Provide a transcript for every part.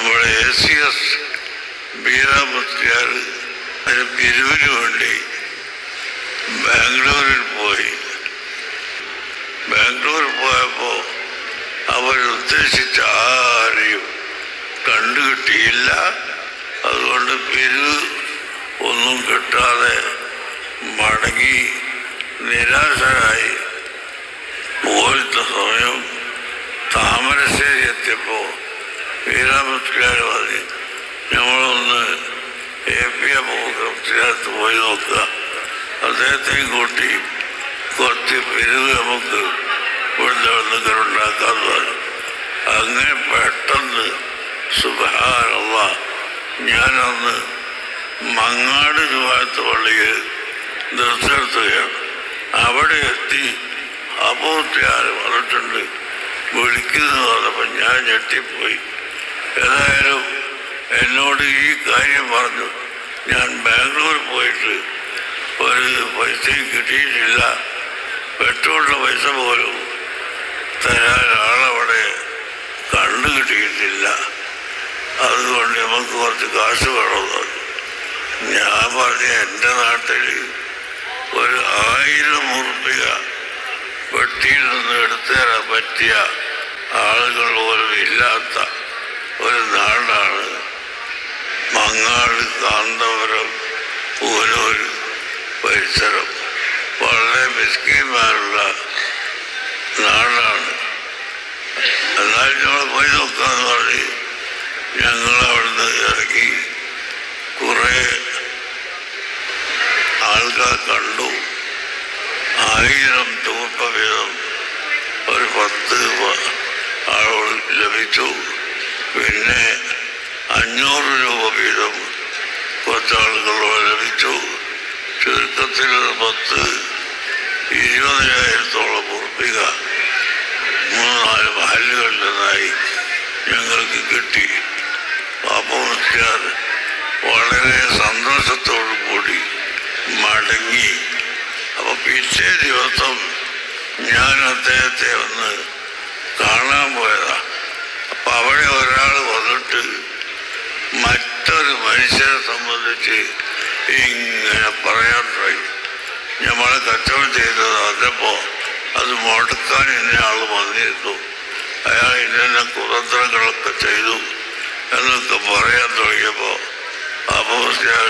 നമ്മുടെ A C S ബീരാമുസ്ലിയാർ അതിന് പിരിവിന് വേണ്ടി ബാംഗ്ലൂരിൽ പോയി. ബാംഗ്ലൂരിൽ പോയപ്പോൾ അവരുദ്ദേശിച്ച ആരെയും കണ്ടുകിട്ടിയില്ല. അതുകൊണ്ട് പിരിവ് ഒന്നും കിട്ടാതെ മടങ്ങി നിരാശരായി. വീരാമസ്കാർ മതി ഞങ്ങളൊന്ന് എ പി എ മുഖത്ത് പോയി നോക്കുക. അദ്ദേഹത്തെയും കൂട്ടി കുറച്ച് പെരുവ് നമുക്ക് ഇവിടുത്തെ ഉണ്ടാക്കാൻ പറഞ്ഞു. അങ്ങനെ പെട്ടെന്ന് സുബഹാനുള്ള ഞാനന്ന് മങ്ങാട് രൂപത്ത് പള്ളിയിൽ നിർത്തിയെടുത്തുകയാണ് അവിടെ എത്തി അബോധ്യാർ പറഞ്ഞിട്ടുണ്ട് വിളിക്കുന്നു പറഞ്ഞപ്പോൾ ഞാൻ ഞെട്ടിപ്പോയി. ഏതായാലും എന്നോട് ഈ കാര്യം പറഞ്ഞു. ഞാൻ ബാംഗ്ലൂർ പോയിട്ട് ഒരു പൈസയും കിട്ടിയിട്ടില്ല. പെട്രോളിന്റെ പൈസ പോലും തരാൻ ആളവിടെ കണ്ടു കിട്ടിയിട്ടില്ല. അതുകൊണ്ട് നമുക്ക് കുറച്ച് കാശ് വേണമെന്ന് ഞാൻ പറഞ്ഞ എന്റെ നാട്ടിൽ ഒരു ആയിരം ഉറുപ്പിക വെട്ടിയിൽ നിന്ന് എടുത്തു തരാൻ പറ്റിയ ആളുകൾ പോലും ഇല്ലാത്ത ഒരു നാടാണ്. മങ്ങാട് കാന്തപുരം പൂനൂർ പരിസരം. വളരെ മിസ്കീന്മാരുള്ള നാടാണ്. എന്നാൽ ഞങ്ങൾ പോയി നോക്കാന്ന് പറഞ്ഞ് ഞങ്ങൾ അവിടുന്ന് ഇറങ്ങി കുറേ ആൾക്കാർ കണ്ടു. ആയിരം രൂപ വീതം ഒരു പത്ത് ആളുകൾ ലഭിച്ചു. പിന്നെ അഞ്ഞൂറ് രൂപ വീതം കുറച്ചാളുകളോട് ലഭിച്ചു ചുരുക്കത്തിൽ പത്ത് ഇരുപതിനായിരത്തോളം ഉറപ്പിക. മൂന്ന് നാല് മഹലുകളിൽ നിന്നായി ഞങ്ങൾക്ക് കിട്ടി. പാപ്പമുസ്റ്റാർ വളരെ സന്തോഷത്തോടു കൂടി മടങ്ങി. അപ്പം പിറ്റേ ദിവസം ഞാൻ അദ്ദേഹത്തെ ഒന്ന് കാണാൻ പോയതാണ് അപ്പം അവിടെ വന്നിട്ട് മറ്റൊരു മനുഷ്യരെ സംബന്ധിച്ച് ഇങ്ങനെ പറയാൻ തുടങ്ങി. ഞമ്മളെ കച്ചവടം ചെയ്തത് അതപ്പോ അത് മുടക്കാൻ ഇന്ന ആൾ വന്നിരുന്നു. അയാൾ ഇന്ന കുതന്ത്രങ്ങളൊക്കെ ചെയ്തു എന്നൊക്കെ പറയാൻ തുടങ്ങിയപ്പോൾ അപ്പോൾ ഞാൻ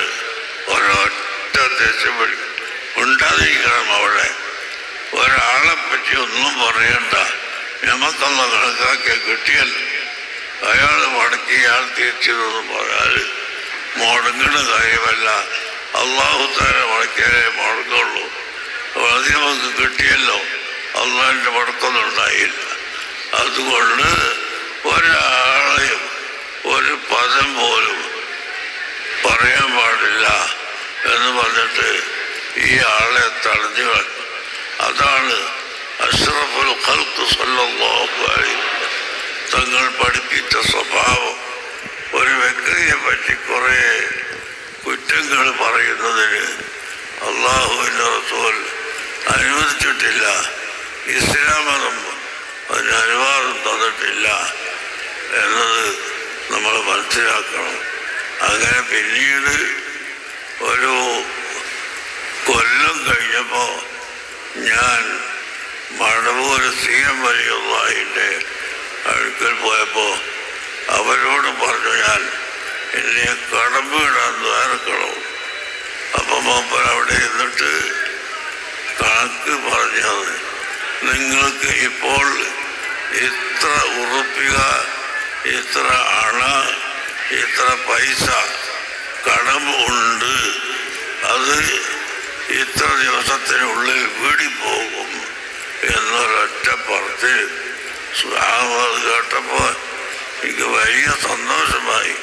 ഒരൊറ്റ ദേഷ്യം വഴി ഉണ്ടാതിരിക്കണം അവിടെ ഒരാളെ പറ്റി ഒന്നും പറയണ്ട. നമുക്കൊന്ന് കണക്കാക്കിയ കിട്ടിയല്ലോ. അയാൾ മടക്കി ഇയാൾ തിരിച്ചതെന്ന് പറഞ്ഞാൽ മുടങ്ങുന്ന കാര്യമല്ല അള്ളാഹു തന്നെ മടക്കിയാലേ മുടങ്ങുള്ളൂ. അപ്പോൾ അത് നമുക്ക് കിട്ടിയല്ലോ. അള്ളാഹിന്റെ മുടക്കൊന്നും ഉണ്ടായില്ല അതുകൊണ്ട് ഒരാളെയും ഒരു പദം പോലും പറയാൻ പാടില്ല എന്ന് പറഞ്ഞിട്ട് ഈ ആളെ തടഞ്ഞു കളഞ്ഞു. തങ്ങൾ പഠിപ്പിച്ച സ്വഭാവം ഒരു വ്യക്തിയെ പറ്റി കുറേ കുറ്റങ്ങൾ പറയുന്നതിന് അള്ളാഹുവിന്റെ റസൂൽ അനുവദിച്ചിട്ടില്ല. ഇസ്ലാം മതം അതിന് അനുവാദം തന്നിട്ടില്ല എന്നത് നമ്മൾ മനസ്സിലാക്കണം. അങ്ങനെ പിന്നീട് ഒരു കൊല്ലം കഴിഞ്ഞപ്പോൾ ഞാൻ മടവൂർ സി എം വലിയുള്ളതിന്റെ അടുക്കൽ പോയപ്പോൾ അവരോട് പറഞ്ഞു ഞാൻ എന്നെ കടമ്പ് ഇടാൻ ദ്വാരക്കണം അപ്പം മൂപ്പൻ അവിടെ ഇരുന്നിട്ട് കണക്ക് പറഞ്ഞത് നിങ്ങൾക്ക് ഇപ്പോൾ ഇത്ര ഉറപ്പിക ഇത്ര അണ ഇത്ര പൈസ കടം ഉണ്ട് അത് ഇത്ര ദിവസത്തിനുള്ളിൽ വീടിപ്പോകും എന്നൊരൊറ്റ പറഞ്ഞ് സ്വാമത് കേട്ടപ്പോൾ എനിക്ക് വലിയ സന്തോഷമായി.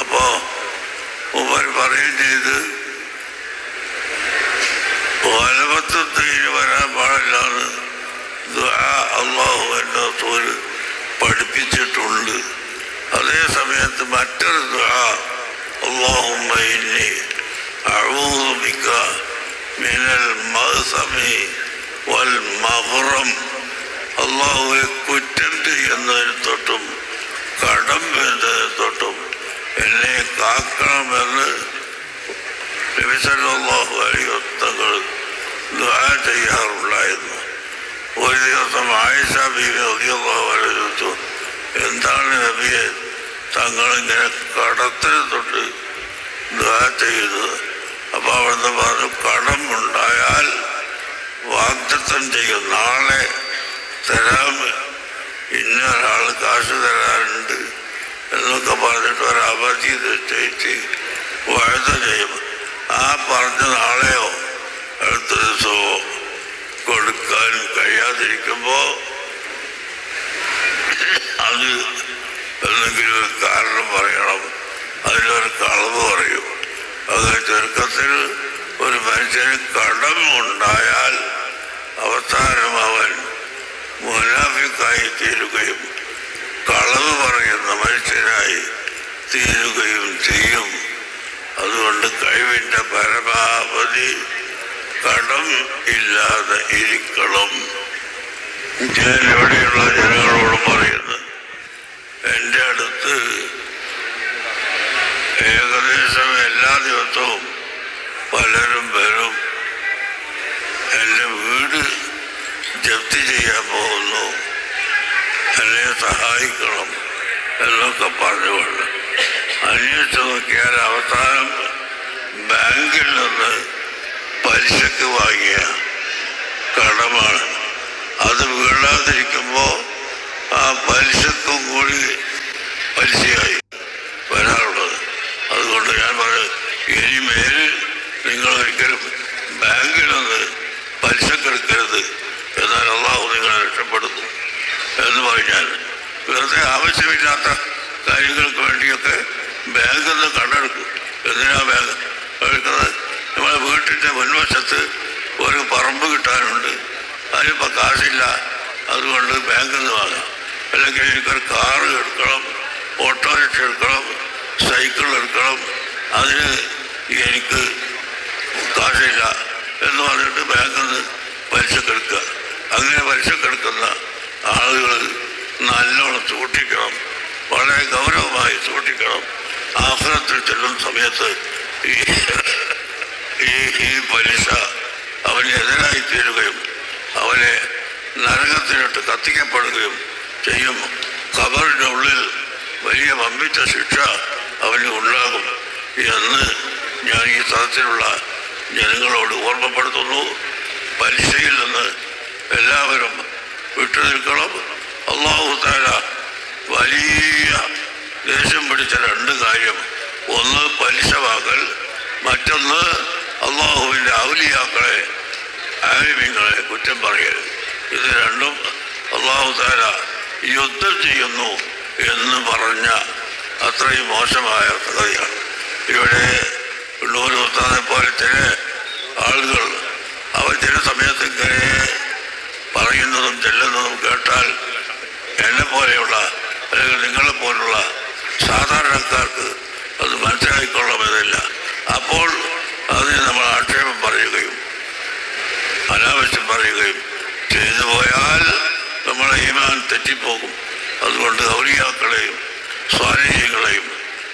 അപ്പോൾ ഉമ്മർ പറയുകയും ചെയ്ത് തീരെ വരാൻ പാടില്ലാന്ന് അള്ളാഹു എന്റെ തോൽ പഠിപ്പിച്ചിട്ടുണ്ട്. അതേ സമയത്ത് മറ്റൊരു ദുആ അള്ളാഹുമ്മ ഇന്നി അഊദു മിനൽ മഗ്റം അള്ളാഹുവെ കുറ്റം ചെയ്യുന്നതിന് തൊട്ടും കടം വരുന്നതിന് കാക്കണമെന്ന് നബിസല്ലാഹു അലിവത്തങ്ങൾ ദുആ ചെയ്യാറുണ്ടായിരുന്നു. ഒരു ദിവസം ആയിഷ ബീവി ചോദിച്ചു എന്താണ് നബിയെ തങ്ങളിങ്ങനെ കടത്തിന് തൊട്ട് ദുആ ചെയ്തത്? അപ്പോൾ അവിടുന്ന് പറഞ്ഞു കടമുണ്ടായാൽ വാഗ്ദത്തം ചെയ്യും. നാളെ തരാം. ഇന്ന ഒരാൾ കാശ് തരാറുണ്ട് എന്നൊക്കെ പറഞ്ഞിട്ട് ഒരു അവധി നിശ്ചയിച്ച് വഴുത ചെയ്യും. ആ പറഞ്ഞ നാളെയോ അടുത്ത ദിവസമോ കൊടുക്കാൻ കഴിയാതിരിക്കുമ്പോൾ അത് എന്തെങ്കിലും ഒരു കാരണം പറയണം. അതിനൊരു കളവ് പറയും. അതെ ചുരുക്കത്തിൽ ഒരു മനുഷ്യന് കടം ഉണ്ടായാൽ അവസാനം അവൻ മുനാഫിക്കായി തീരുകയും കളവ് പറയുന്ന മനുഷ്യനായി തീരുകയും ചെയ്യും. അതുകൊണ്ട് കഴിവിന്റെ പരമാവധി കടം ഇല്ലാതെ ഇരിക്കണം. ഞാൻ എവിടെയുള്ള ജനങ്ങളോട് പറയുന്നത് എന്റെ അടുത്ത് ഏകദേശം എല്ലാ ദിവസവും പലരും ജപ്തി ചെയ്യാൻ പോകുന്നു എന്നെ സഹായിക്കണം എന്നൊക്കെ പറഞ്ഞുകൊണ്ട് അന്വേഷിച്ച് നോക്കിയാൽ അവസാനം ബാങ്കിൽ നിന്ന് പലിശക്ക് വാങ്ങിയ കടമാണ്. അത് വീടാതിരിക്കുമ്പോൾ ആ പലിശക്കും കൂടി പലിശയായി വരാറുള്ളത് അതുകൊണ്ട് ഞാൻ പറയും ഇനി മേലിൽ നിങ്ങൾ ഒരിക്കലും ബാങ്കിൽ നിന്ന് പലിശക്കെടുക്കരുത് എന്നാൽ അള്ളാഹു നിങ്ങളെ രക്ഷപ്പെടുത്തും എന്ന് പറഞ്ഞാൽ വെറുതെ ആവശ്യമില്ലാത്ത കാര്യങ്ങൾക്ക് വേണ്ടിയൊക്കെ ബാങ്കിൽ നിന്ന് കണ്ടെടുക്കും. എന്തിനാ ബാങ്ക്? എടുക്കുന്നത് നമ്മുടെ വീട്ടിന്റെ മുൻവശത്ത് ഒരു പറമ്പ് കിട്ടാനുണ്ട്. അതിനിപ്പോൾ കാശില്ല. അതുകൊണ്ട് ബാങ്കിൽ നിന്ന് വാങ്ങാം. അല്ലെങ്കിൽ എനിക്കൊരു കാറ് എടുക്കണം ഓട്ടോറിക്ഷ എടുക്കണം സൈക്കിൾ എടുക്കണം. അതിന് എനിക്ക് കാശില്ല എന്ന് പറഞ്ഞിട്ട് ബാങ്കിൽ നിന്ന് പലിശക്കെടുക്കുക അങ്ങനെ പലിശക്കെടുക്കുന്ന ആളുകൾ നല്ലോണം സൂക്ഷിക്കണം. വളരെ ഗൗരവമായി സൂക്ഷിക്കണം. ആഹ്ലത്തിൽ ചെല്ലുന്ന സമയത്ത് ഈ ഈ പലിശ അവന് എതിരായി തീരുകയും അവനെ നരകത്തിനിട്ട് കത്തിക്കപ്പെടുകയും ചെയ്യും. ഖബറിന്റെ ഉള്ളിൽ വലിയ വമ്പിച്ച ശിക്ഷ അവന് ഉണ്ടാകും എന്ന് ഞാൻ ഈ തരത്തിലുള്ള ജനങ്ങളോട് ഓർമ്മപ്പെടുത്തുന്നു. പലിശയിൽ നിന്ന് എല്ലാവരും വിട്ടുനിൽക്കണം. അള്ളാഹു താര വലിയ ദേഷ്യം പിടിച്ച രണ്ട് കാര്യം. ഒന്ന് പലിശ വാങ്ങൽ മറ്റൊന്ന് അള്ളാഹുവിന്റെ ഔലിയാക്കളെ ആലിമിങ്ങളെ കുറ്റം പറയൽ. ഇത് രണ്ടും അള്ളാഹു താര യുദ്ധം ചെയ്യുന്നു എന്ന് പറഞ്ഞ അത്രയും മോശമായ കഥയാണ്. ഇവിടെ ഉള്ളൂർ ഉസ്താദിനെ പോലെ ചില ആളുകൾ അവർ ചില സമയത്ത് ഇങ്ങനെ പറയുന്നതും ചെല്ലുന്നതും കേട്ടാൽ എന്നെ പോലെയുള്ള അല്ലെങ്കിൽ നിങ്ങളെ പോലുള്ള സാധാരണക്കാർക്ക് അത് മനസ്സിലായിക്കൊള്ളണമെന്നില്ല അപ്പോൾ അതിന് നമ്മൾ ആക്ഷേപം പറയുകയും അനാവശ്യം പറയുകയും ചെയ്തു പോയാൽ നമ്മളെ ഈമാൻ തെറ്റിപ്പോകും. അതുകൊണ്ട് ഔലിയാക്കളെയും സ്വാനീയങ്ങളെയും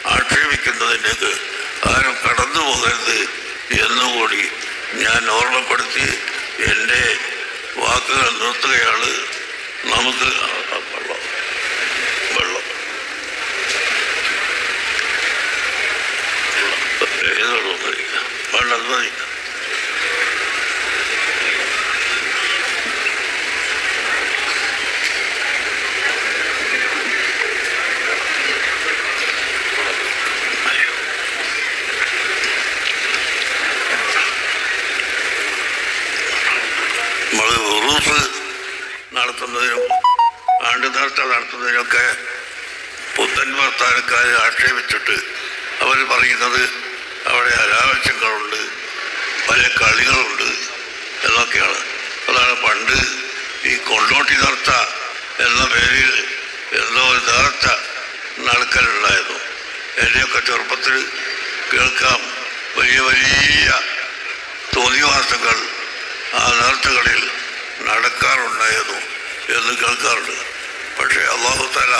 ആക്ഷേപിക്കുന്നതിലേക്ക് ആരും കടന്നു പോകരുത് എന്നുകൂടി ഞാൻ ഓർമ്മപ്പെടുത്തി എന്റെ വാക്കുകൾ നിർത്തുകയാണ്. നമുക്ക് വെള്ളം. വെള്ളം. ഏതോളം മതി വെള്ളം മതി നമ്മൾ ഉറൂസ് നടത്തുന്നതിനും ആണ്ട് നേർച്ച നടത്തുന്നതിനൊക്കെ പുത്തൻ താരക്കാരെ ആക്ഷേപിച്ചിട്ട് അവർ പറയുന്നത് അവിടെ അനാവശ്യങ്ങളുണ്ട് പല കളികളുണ്ട് എന്നൊക്കെയാണ്. അതാണ് പണ്ട് ഈ കൊണ്ടോട്ടി നേർച്ച എന്ന പേരിൽ എന്തോ ഒരു നേർച്ച നടക്കലുണ്ടായിരുന്നു. എന്നെയൊക്കെ ചെറുപ്പത്തിൽ കേൾക്കാം. വലിയ വലിയ തോന്നിവാസങ്ങൾ ആ നേർച്ചകളിൽ നടക്കാറുണ്ടായിരുന്നു. എന്ന് കേൾക്കാറുണ്ട്. പക്ഷേ അള്ളാഹു തല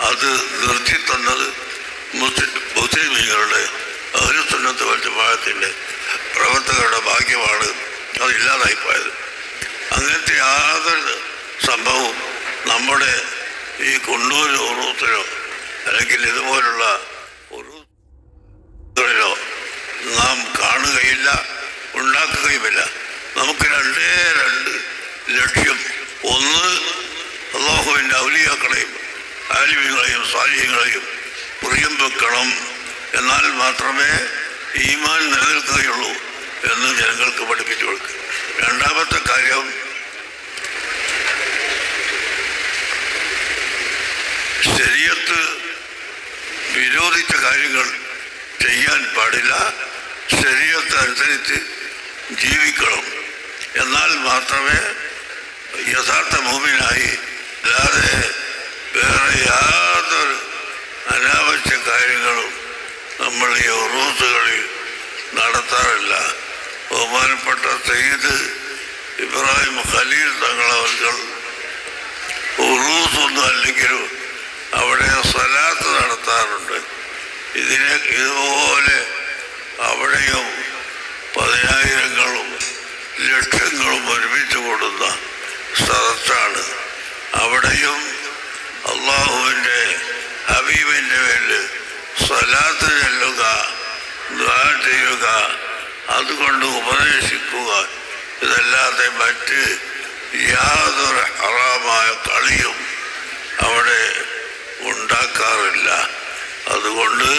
അത് നിർത്തി തന്നത് മുസ്ലിം മുസ്ലിമീങ്ങളുടെ അഹുസുന്നത്ത് വൽജമാഅത്തിന്റെ പ്രവർത്തകരുടെ ഭാഗ്യമാണ് അതില്ലാതായി പോയത്. അങ്ങനത്തെ യാതൊരു സംഭവവും നമ്മുടെ ഈ കൊണ്ടൂർ ഉറൂത്തിലോ അല്ലെങ്കിൽ ഇതുപോലുള്ള ഉറൂത്തുകളിലോ നാം കാണുകയില്ല ഉണ്ടാക്കുകയുമില്ല. നമുക്ക് രണ്ടേ രണ്ട് ലക്ഷ്യം. ഒന്ന് ഔലിയാക്കളെയും ആലിമ്യങ്ങളെയും സാലിഹ്യങ്ങളെയും പ്രിയം വെക്കണം എന്നാൽ മാത്രമേ ഈമാൻ നിലനിൽക്കുകയുള്ളൂ എന്ന് ജനങ്ങൾക്ക് പഠിപ്പിച്ചു കൊടുക്കുക. രണ്ടാമത്തെ കാര്യം ശരീരത്ത് വിരോധിച്ച കാര്യങ്ങൾ ചെയ്യാൻ പാടില്ല. ശരീരത്തെ അനുസരിച്ച് ജീവിക്കണം. എന്നാൽ മാത്രമേ യഥാർത്ഥ ഭൂമിനായി അല്ലാതെ വേറെ യാതൊരു അനാവശ്യ കാര്യങ്ങളും നമ്മൾ ഈ ഉറൂസുകളിൽ നടത്താറില്ല. ബഹുമാനപ്പെട്ട സെയ്ദ് ഇബ്രാഹിം ഖലീൽ തങ്ങളവർ ഉറൂസൊന്നും അല്ലെങ്കിലും അവിടെ സലാത്ത് നടത്താറുണ്ട്. ഇതിനെ ഇതുപോലെ അവിടെയും അതുകൊണ്ട് ഉപദേശിക്കുക ഇതല്ലാതെ മറ്റ് യാതൊരു ഹറാമായ കളിയും അവിടെ ഉണ്ടാക്കാറില്ല. അതുകൊണ്ട്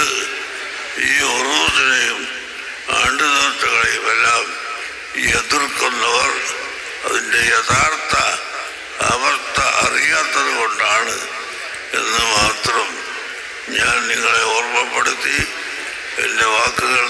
ഈ ഉറൂസിനെയും ആണ്ടുനേർച്ചകളെയും എല്ലാം എതിർക്കുന്നവർ അതിന്റെ യഥാർത്ഥ അവസ്ഥ അറിയാത്തത് കൊണ്ടാണ് എന്ന് മാത്രം ഞാൻ നിങ്ങളെ ഓർമ്മപ്പെടുത്തി എന്റെ വാക്കുകൾ